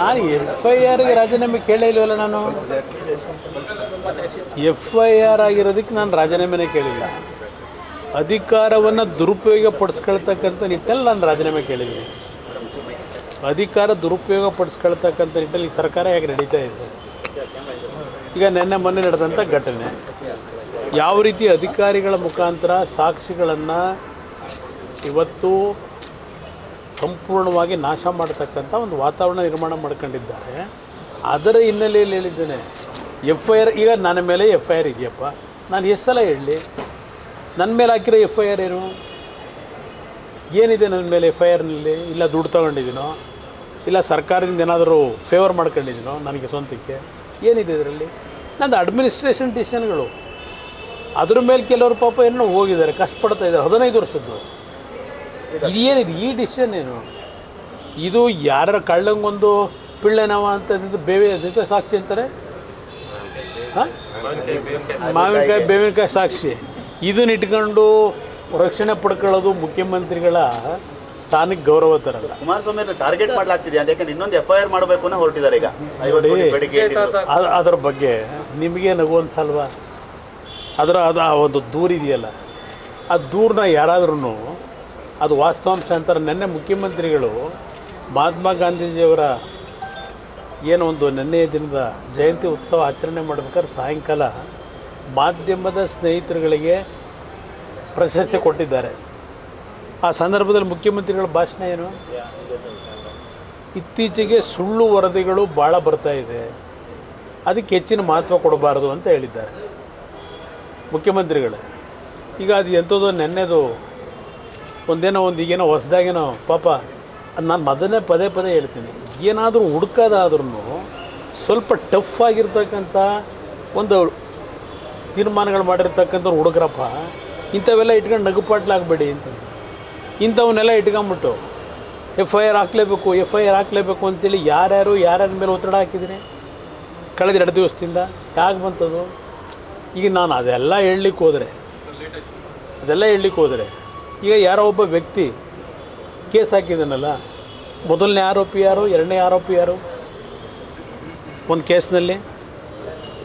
ನಾನು F I ಆರ್ಗೆ ರಾಜೀನಾಮೆ ಕೇಳೇ ಇಲ್ವಲ್ಲ ನಾನು? ಎಫ್ ಐ ಆರ್ ಆಗಿರೋದಕ್ಕೆ ನಾನು ರಾಜೀನಾಮೆನೇ ಕೇಳಿಲ್ಲ. ಅಧಿಕಾರವನ್ನು ದುರುಪಯೋಗ ಪಡಿಸ್ಕೊಳ್ತಕ್ಕಂಥ ನಿಟ್ಟಲ್ಲಿ ನಾನು ರಾಜೀನಾಮೆ ಕೇಳಿದ್ದೀನಿ. ಅಧಿಕಾರ ದುರುಪಯೋಗ ಪಡಿಸ್ಕೊಳ್ತಕ್ಕಂಥ ನಿಟ್ಟಲ್ಲಿ ಈ ಸರ್ಕಾರ ಹೇಗೆ ನಡೀತಾ ಇದೆ? ಈಗ ನಿನ್ನೆ ಮೊನ್ನೆ ನಡೆದಂಥ ಘಟನೆ. ಯಾವ ರೀತಿ ಅಧಿಕಾರಿಗಳ ಮುಖಾಂತರ ಸಾಕ್ಷಿಗಳನ್ನು ಇವತ್ತು ಸಂಪೂರ್ಣವಾಗಿ ನಾಶ ಮಾಡತಕ್ಕಂಥ ಒಂದು ವಾತಾವರಣ ನಿರ್ಮಾಣ ಮಾಡ್ಕೊಂಡಿದ್ದಾರೆ. ಅದರ ಹಿನ್ನೆಲೆಯಲ್ಲಿ ಹೇಳಿದ್ದೇನೆ ಎಫ್ ಐ ಆರ್ ಈಗ ನನ್ನ ಮೇಲೆ ಎಫ್ ಐ ಆರ್ ಇದೆಯಪ್ಪ. ನಾನು ಎಷ್ಟು ಸಲ ಹೇಳಲಿ, ನನ್ನ ಮೇಲೆ ಹಾಕಿರೋ ಎಫ್ ಐ ಆರ್ ಏನು? ಏನಿದೆ ನನ್ನ ಮೇಲೆ ಎಫ್ ಐ ಆರ್ನಲ್ಲಿ ಇಲ್ಲ ದುಡ್ಡು ತೊಗೊಂಡಿದ್ದೀನೋ? ಇಲ್ಲ ಸರ್ಕಾರದಿಂದ ಏನಾದರೂ ಫೇವರ್ ಮಾಡ್ಕೊಂಡಿದ್ದೀನೋ ನನಗೆ ಸ್ವಂತಕ್ಕೆ? ಏನಿದೆ ಇದರಲ್ಲಿ? ನಂದು ಅಡ್ಮಿನಿಸ್ಟ್ರೇಷನ್ ಡಿಸಿಷನ್ಗಳು ಅದ್ರ ಮೇಲೆ ಕೆಲವರು ಪಾಪ ಏನೋ ಹೋಗಿದ್ದಾರೆ ಕಷ್ಟಪಡ್ತಾ ಇದ್ದಾರೆ. ಹದಿನೈದು ವರ್ಷದ್ದು. ಇದೇನಿದು ಈ ಡಿಸಿಷನ್ ಏನು? ಇದು ಯಾರ ಕಳ್ಳಂಗೊಂದು ಪಿಳ್ಳೆನವ ಅಂತ ಬೇವೆ ಅದಕ್ಕೆ ಸಾಕ್ಷಿ ಅಂತಾರೆ? ಹಾಂ? ಮಾವಿನಕಾಯಿ ಬೇವಿನಕಾಯಿ ಸಾಕ್ಷಿ. ಇದನ್ನ ಇಟ್ಕೊಂಡು ರಕ್ಷಣೆ ಪಡ್ಕೊಳ್ಳೋದು ಮುಖ್ಯಮಂತ್ರಿಗಳ ಸ್ಥಾನಕ್ಕೆ ಗೌರವ ತರಲ್ಲ. ಕುಮಾರಸ್ವಾಮಿ ಟಾರ್ಗೆಟ್ ಮಾಡ್ಲಾಗ್ತಿದೆ. ಯಾಕಂದ್ರೆ ಇನ್ನೊಂದು ಎಫ್ ಐ ಆರ್ ಮಾಡಬೇಕು ಅನ್ನೋ ಹೊರಟಿದ್ದಾರೆ ಈಗ. ಅ- ಅದ್ರ ಬಗ್ಗೆ ನಿಮಗೆ ನಗುವಂತಲ್ವಾ ಅದರ ಅದು ಆ ಒಂದು ದೂರಿದೆಯಲ್ಲ ಆ ದೂರನ್ನ ಯಾರಾದ್ರೂ ಅದು ವಾಸ್ತವಾಂಶ ಅಂತಾರೆ ನಿನ್ನೆ ಮುಖ್ಯಮಂತ್ರಿಗಳು ಮಹಾತ್ಮ ಗಾಂಧೀಜಿಯವರ ಏನೋ ಒಂದು ನಿನ್ನೆಯ ದಿನದ ಜಯಂತಿ ಉತ್ಸವ ಆಚರಣೆ ಮಾಡ್ಬೇಕಾದ್ರೆ ಸಾಯಂಕಾಲ ಮಾಧ್ಯಮದ ಸ್ನೇಹಿತರುಗಳಿಗೆ ಪ್ರಶಸ್ತಿ ಕೊಟ್ಟಿದ್ದಾರೆ. ಆ ಸಂದರ್ಭದಲ್ಲಿ ಮುಖ್ಯಮಂತ್ರಿಗಳ ಭಾಷಣ ಏನು? ಇತ್ತೀಚೆಗೆ ಸುಳ್ಳು ವರದಿಗಳು ಭಾಳ ಬರ್ತಾ ಇದೆ. ಅದಕ್ಕೆ ಹೆಚ್ಚಿನ ಮಹತ್ವ ಕೊಡಬಾರ್ದು ಅಂತ ಹೇಳಿದ್ದಾರೆ. ಮುಖ್ಯಮಂತ್ರಿಗಳೇ, ಈಗ ಅದು ಎಂಥದ್ದು ನೆನ್ನೆದು ಒಂದೇನೋ ಒಂದು ಈಗೇನೋ ಹೊಸ್ದಾಗೇನೋ, ಪಾಪ ನಾನು ಮೊದಲನೇ ಪದೇ ಪದೇ ಹೇಳ್ತೀನಿ. ಏನಾದರೂ ಹುಡ್ಕೋದಾದ್ರೂ ಸ್ವಲ್ಪ ಟಫ್ ಆಗಿರ್ತಕ್ಕಂಥ ಒಂದು ತೀರ್ಮಾನಗಳು ಮಾಡಿರ್ತಕ್ಕಂಥವ್ರು ಹುಡುಗರಪ್ಪ, ಇಂಥವೆಲ್ಲ ಇಟ್ಕೊಂಡು ನಗುಪಾಟ್ಲಾಗಬೇಡಿ ಅಂತೀನಿ. ಇಂಥವನ್ನೆಲ್ಲ ಇಟ್ಕೊಂಬಿಟ್ಟು ಎಫ್ ಐ ಆರ್ ಹಾಕ್ಲೇಬೇಕು ಎಫ್ ಐ ಆರ್ ಹಾಕ್ಲೇಬೇಕು ಅಂತೇಳಿ ಯಾರ್ಯಾರು ಯಾರ್ಯಾರ ಮೇಲೆ ಒತ್ತಡ ಹಾಕಿದ್ದೀನಿ ಕಳೆದ ಎರಡು ದಿವಸದಿಂದ ಯಾಕೆ ಬಂತದು? ಈಗ ನಾನು ಅದೆಲ್ಲ ಹೇಳಲಿಕ್ಕೆ ಹೋದರೆ ಅದೆಲ್ಲ ಹೇಳಲಿಕ್ಕೆ ಹೋದರೆ ಈಗ ಯಾರೋ ಒಬ್ಬ ವ್ಯಕ್ತಿ ಕೇಸ್ ಹಾಕಿದ್ದಾನಲ್ಲ ಮೊದಲನೇ ಆರೋಪಿ ಯಾರು, ಎರಡನೇ ಆರೋಪಿ ಯಾರು? ಒಂದು ಕೇಸ್ನಲ್ಲಿ?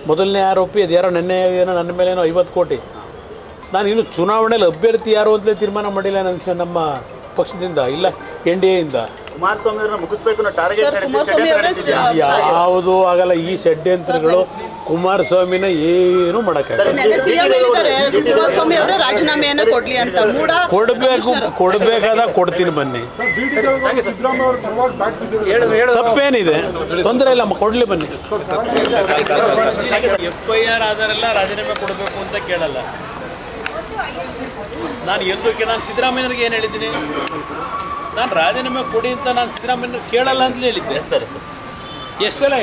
ಮೊದಲನೇ ಆರೋಪಿ ಅದು ಯಾರೋ ನೆನ್ನೆ ಏನೋ ನನ್ನ ಏನೋ ಐವತ್ತು ಕೋಟಿ. ನಾನು ಇನ್ನು ಚುನಾವಣೆಯಲ್ಲಿ ಅಭ್ಯರ್ಥಿ ಯಾರು ಅಂತಲೇ ತೀರ್ಮಾನ ಮಾಡಿಲ್ಲ ನನ್ನ ನಮ್ಮ ಪಕ್ಷದಿಂದ, ಇಲ್ಲ, ಎನ್ ಡಿ ಎಯಿಂದ ಕುಮಾರಸ್ವಾಮಿ ಅವರನ್ನ ಮುಗಿಸ್ಬೇಕು ಅನ್ನೋ ಟಾರ್ಗೆಟ್ ಯಾವುದು ಆಗಲ್ಲ ಈ ಷಡ್ಯಂತ್ರಗಳು ಕುಮಾರಸ್ವಾಮಿನ ಏನು ರಾಜೀನಾಮೆಯನ್ನ ಕೊಡ್ಲಿ ಅಂತ. ಮೂಡ ಕೊಡಬೇಕು ಕೊಡಬೇಕಾದ ಕೊಡ್ತೀನಿ ಬನ್ನಿ. ತಪ್ಪೇನಿದೆ. ತೊಂದರೆ ಇಲ್ಲ ಕೊಡ್ಲಿ ಬನ್ನಿ. ಎಫ್ ಐ ಆರ್ ಆದರೆಲ್ಲ ರಾಜೀನಾಮೆ ಕೊಡಬೇಕು ಅಂತ ಕೇಳಲ್ಲ. ನಾನು ಎಂದು ನಾನು ಸಿದ್ದರಾಮಯ್ಯನಿಗೆ ಏನು ಹೇಳಿದ್ದೀನಿ? ನಾನು ರಾಜೀನಾಮೆ ಕೊಡಿ ಅಂತ ನಾನು ಸಿದ್ದರಾಮಯ್ಯ ಕೇಳಲ್ಲ ಅಂತ ಹೇಳಿದ್ದೆ. ಸರಿ ಸರ್ ಎಷ್ಟೆಲ್ಲ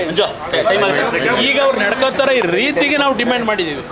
ಈಗ ಅವ್ರು ನಡ್ಕೋತಾರ ಈ ರೀತಿಗೆ ನಾವು ಡಿಮ್ಯಾಂಡ್ ಮಾಡಿದ್ದೀವಿ.